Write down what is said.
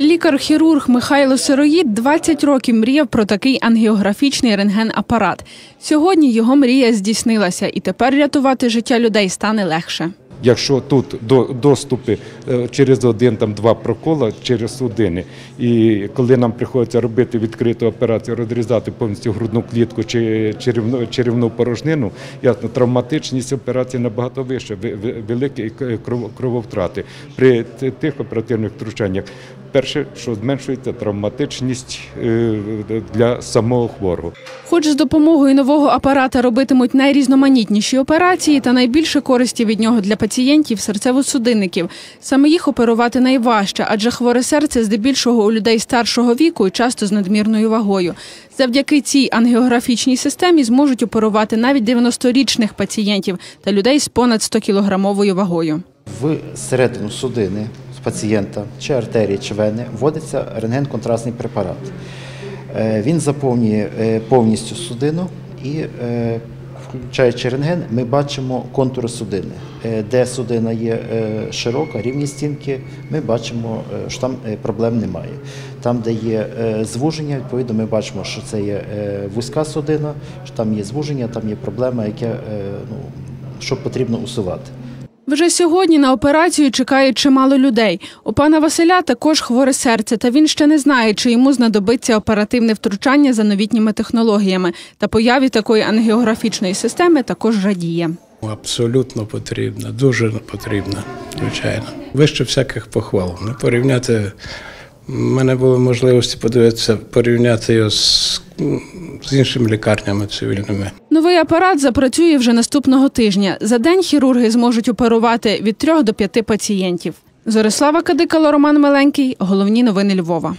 Лікар-хірург Михайло Сироїд 20 років мріяв про такий ангіографічний рентген-апарат. Сьогодні його мрія здійснилася, і тепер рятувати життя людей стане легше. Якщо тут до, доступи е, через один там два прокола через судини, і коли нам приходиться робити відкриту операцію, розрізати повністю грудну клітку чи черевну, черевну порожнину, ясно, травматичність операції набагато вища, ви- ви- великі кров- крововтрати. При тих оперативних втручаннях перше, що зменшується травматичність е, для самого хворого. Хоч з допомогою нового апарата робитимуть найрізноманітніші операції, та найбільше користі від нього для пацієнтів серцево-судинників. Саме їх оперувати найважче, адже хворе серце здебільшого у людей старшого віку і часто з надмірною вагою. Завдяки цій ангіографічній системі зможуть оперувати навіть 90-річних пацієнтів та людей з понад 100-кілограмовою вагою. В середину судини пацієнта, чи артерії, чи вени вводиться рентген-контрастний препарат. Е, Він заповнює е, повністю судину і, е, включаючи рентген, ми бачимо контури судини. Де судина є широка, рівні стінки, ми бачимо, що там проблем немає. Там, де є звуження, відповідно, ми бачимо, що це є вузька судина, що там є звуження, там є проблема, яке ну, що потрібно усувати. Вже сьогодні на операцію чекає чимало людей. У пана Василя також хворе серце, та він ще не знає, чи йому знадобиться оперативне втручання за новітніми технологіями. Та появі такої ангіографічної системи також радіє. Абсолютно потрібна, дуже потрібна, звичайно. Вище всяких похвал. Не порівняти. У мене були можливості подивитися, порівняти його з, з іншими лікарнями цивільними. Новий апарат запрацює вже наступного тижня. За день хірурги зможуть оперувати від трьох до п'яти пацієнтів. Зорислава Кадикало, Роман Меленький. Головні новини Львова.